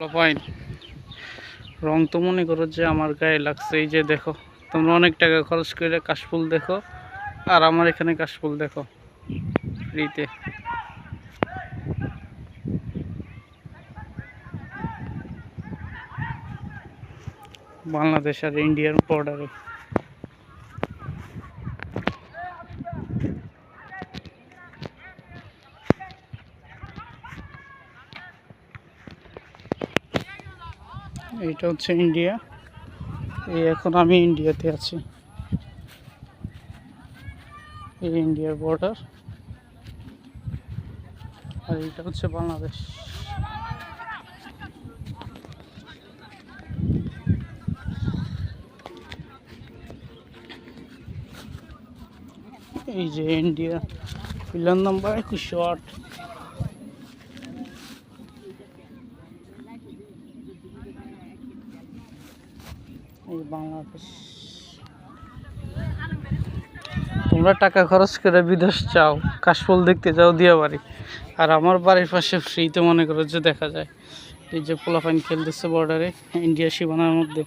Point রং তো মনে করো যে আমার গায়ে লাগছে। এই যে দেখো, তোমরা অনেক টাকা খরচ করে কাশফুল দেখো, আর আমার এখানে কাশফুল দেখো, ফ্রিতে। বাংলাদেশ আর ইন্ডিয়ার বর্ডারে এইটা হচ্ছে ইন্ডিয়া। এই এখন আমি ইন্ডিয়াতে আছি। এই ইন্ডিয়ার বর্ডার আর এটা হচ্ছে বাংলাদেশ। এই যে ইন্ডিয়া। পিলার নাম্বার একুশশো আট। এই বাংলাদেশ। তোমরা টাকা খরচ করে বিদেশ চাও কাশফুল দেখতে যাও, দিয়া বাড়ি। আর আমার বাড়ির পাশে ফ্রিতে মনে করো যে দেখা যায়, এই যে পোলাপাইন খেলতেছে বর্ডারে ইন্ডিয়া সীমানার মধ্যে।